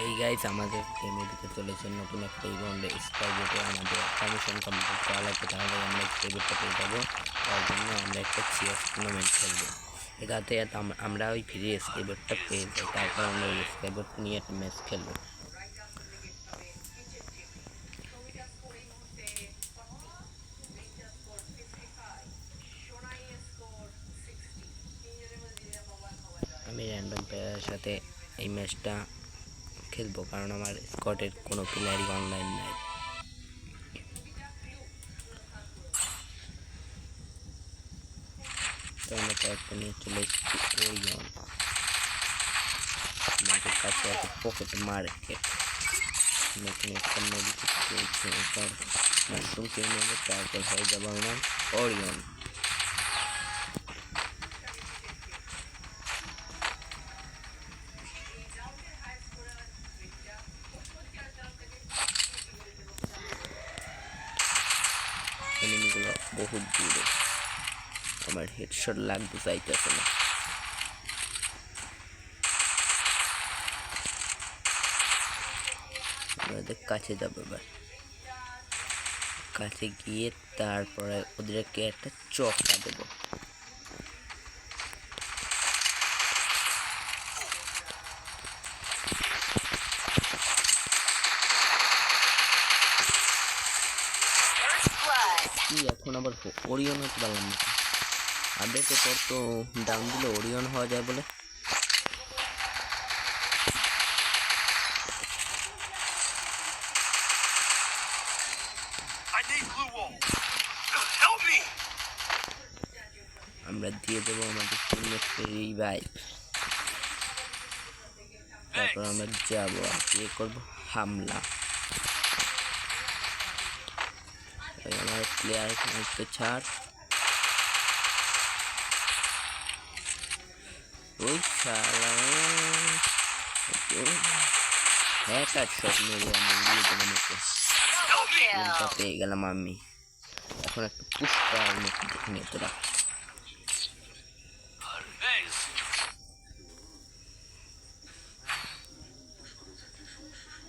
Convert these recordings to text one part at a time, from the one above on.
এই গাইস আমাদের গেমে ঢুকে চলেছে নতুন একটা ইভেন্ট স্কাইবোটে আমাদের একটা মিশন কমপ্লিট করা লাগবে তাহলে আমরা স্কাইবোটটা পেয়ে যাব। তার জন্য আমরা একটা চিয়ার্স টুর্নামেন্ট খেলব। এটাতে আমরা ওই ফ্রি স্কাইবোটটা পেয়ে যাই, তার কারণে ওই স্কাইবোট নিয়ে একটা ম্যাচ খেলব। আমি র্যান্ডম প্লেয়ারের সাথে এই ম্যাচটা খেলব, কারণ আমার স্কটের কোনো প্লেয়ারই অনলাইন নাই। নিয়ে চলে কাছে পকেট একটা তারপর হয়ে যাব ওরিয়ন বহুত দূরে। আমার হেডশট লাগতে চাইতেছে না। আমাদের কাছে যাব এবার। কাছে গিয়ে তারপরে ওদেরকে একটা চকটা দেবো কি এখন আবার ওরিয়ন হতে পারলাম না আপডেটে তোর তো ডাউন দিলে ওরিয়ন হওয়া যায় বলে! আমরা দিয়ে দেবো আমাদের টিমমেটকে রিভাইভ তারপর আমরা যাব আর দিয়ে করব হামলা। এই আমার প্লেয়ার একটু ছাড় ওই শালা হ্যাঁ কাজ সব মেরে আমি উড়িয়ে দিলাম ওকে Help me! গোলটা পেয়ে গেলাম আমি এখন একটা পুষ্পার মতো দেখে নিয়ে তোরা Thanks.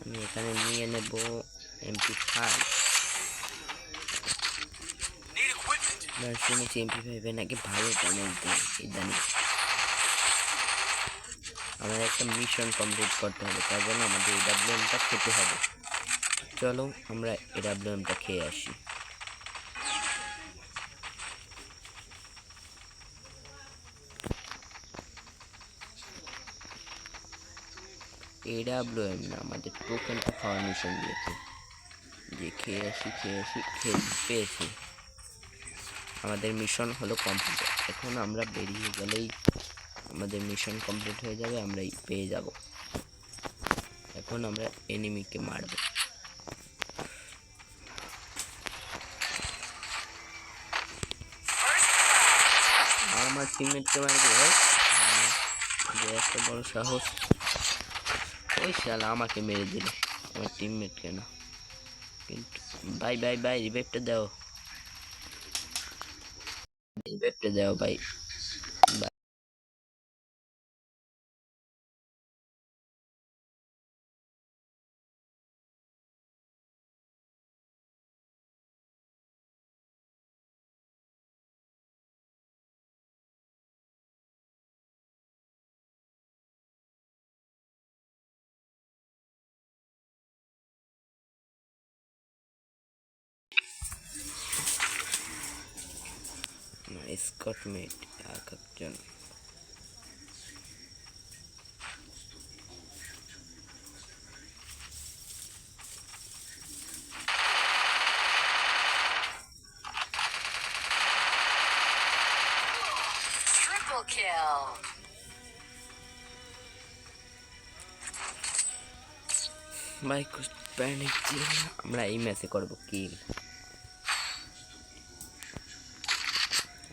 আমি এখানে নিয়ে নেব এমপি ফাইভ এবার শুনেছি এমপি ফাইভে নাকি ভালো ড্যামেজ দেয় ইদানি আমাদের একটা মিশন কমপ্লিট করতে হবে, তার জন্য আমাদের এডাব্লিউএমটা খেতে হবে। চলো আমরা এডাব্লিউএমটা খেয়ে আসি। এডাব্লিউএম না, আমাদের টোকেনটা খাওয়ার মিশন দিয়েছে। যে খেয়ে আসি খেয়ে আসি, খেয়ে পেয়েছি। আমাদের মিশন হলো কমপ্লিট এখন আমরা বেরিয়ে গেলেই আমাদের মিশন কমপ্লিট হয়ে যাবে, আমরাই পেয়ে যাব। এখন আমরা এনিমিকে মারব। আমার টিমমেটকে মারবে যে একটা বড় সাহস। ওই শালা আমাকে মেরে দিল। আমার টিমমেটকে না। কিন্তু বাই বাই বাই রিভাইভটা দাও। রিভাইভটা দাও ভাই স্কট মেট এক একজন kill. প্যানিক আমরা এই ম্যাচে করব কিল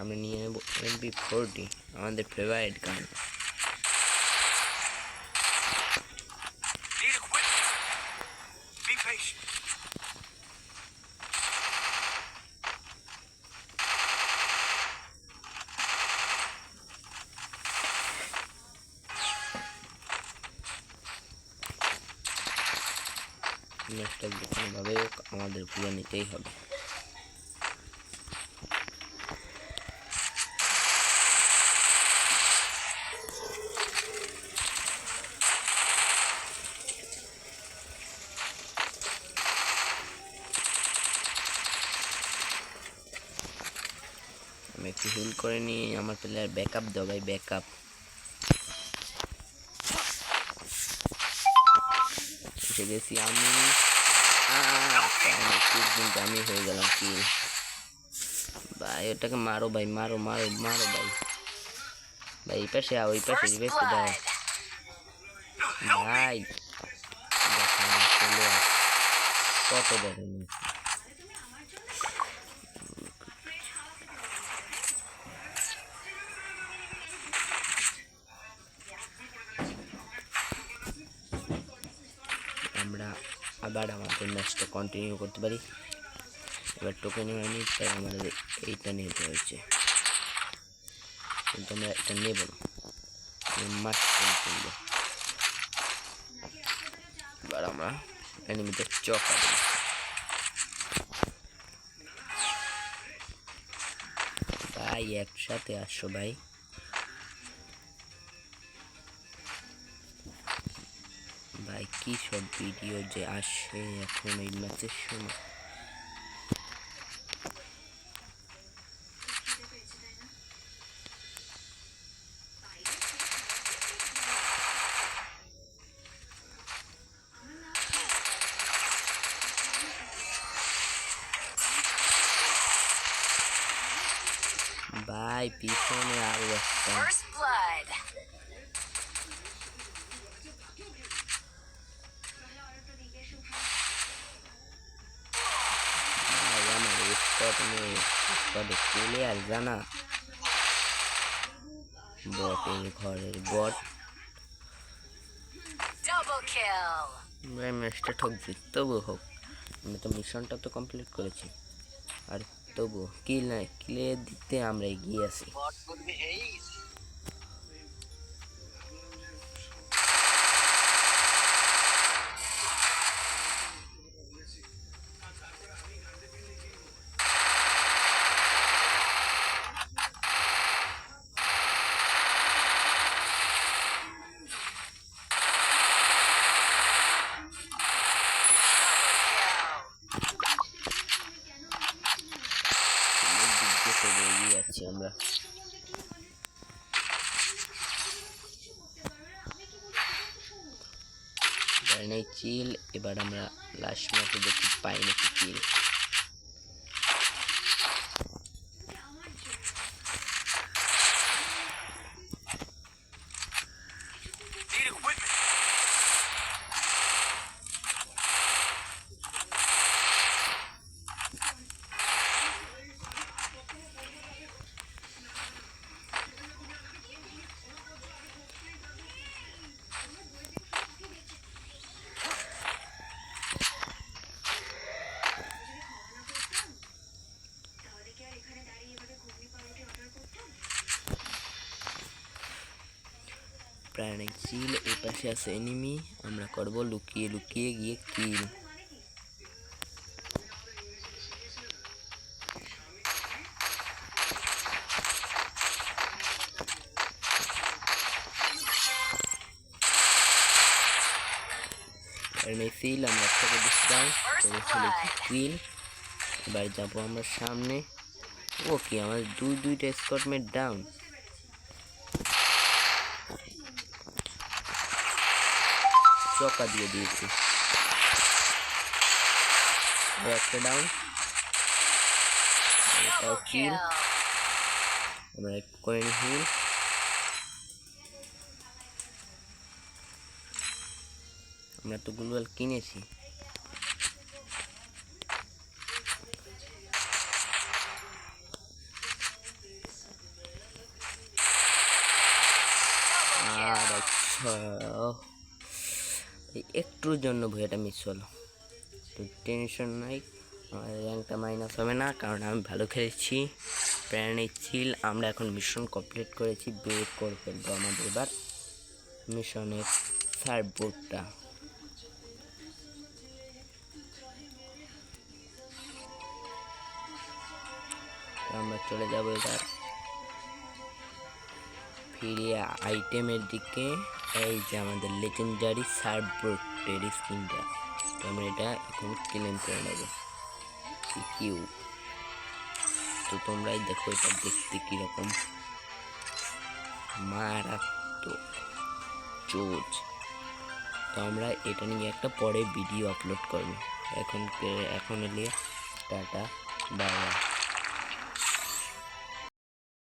আমরা নিয়ে নেব এমপি ফোরটি আমাদের ফেভারিট গান Need equipment. Be patient. ম্যাচটা যে কোনোভাবে হোক আমাদের পুরো নিতেই হবে আমি একটু হিল করে নিয়ে আমার প্লেয়ার ব্যাকআপ দাও ভাই ব্যাকআপ এসে গেছি আমি। আমি হয়ে গেলাম কি? ভাই, ওটাকে মারো ভাই, মারো মারো মারো ভাই। ভাই, এই পাশে আও ওই পাশে এই দাও। ভাই কত দেখেন আমরা আবার আমাদের ম্যাচটা কন্টিনিউ করতে পারি। এবার টোকেন হয়নি তাই আমাদের এইটা নিতে হয়েছে। কিন্তু আমরা এটা নেব না। কিনবো এবার আমরা এনিমিতে চকা দেব ভাই একসাথে আসো ভাই। কি সব ভিডিও যে আসে এখন এই ম্যাচের সময়? ভাই পিছনে আরও একটা। স্পট নেই আর প্লেয়ার জানা? বটের ঘরের বট। ম্যাচটা ঠকছি তবু হোক। আমি তো মিশনটা তো কমপ্লিট করেছি। আর তবু কিল নাই কিলে দিতে আমরা এগিয়ে আছি অনেক দিক দিয়ে তবু এগিয়ে যাচ্ছি আমরা এবার নাই চিল। এবার আমরা লাস্ট ম্যাচে দেখি পাই নাকি চিল। প্রায় অনেক চিল পাশে আছে এনিমি আমরা করব লুকিয়ে লুকিয়ে গিয়ে কিল আমরা দিচ্ছিলাম কিল এবার যাব আমরা সামনে। ওকে আমার দুই দুইটা স্কটমেট ডাউন চকা দিয়ে দিয়েছি। একটা ডাউন কিল. আমরা একটু করে নি হিল আমরা তো গুলওয়াল কিনেছি। আর আচ্ছা। একটুর জন্য ভুয়াটা মিস হলো। তো টেনশন নাই, আমার র্যাঙ্কটা মাইনাস হবে না, কারণ আমি ভালো খেলেছি প্রাণে ছিল, আমরা এখন মিশন কমপ্লিট করেছি, বের করে ফেলব আমাদের এবার মিশনের সার্ভবোর্ডটা আমরা চলে যাব এবার। ফিরে আইটেমের দিকে। এই যে আমাদের লেজেন্ডারি টেরি স্কিনটা তো আমরা এটা এখন ক্লেম করে নেব। কিউ তো তোমরাই দেখো এটা দেখতে কীরকম। মারাত্মক চোজ তো আমরা এটা নিয়ে একটা পরে ভিডিও আপলোড করব। এখন এখন এলে টাটা বাই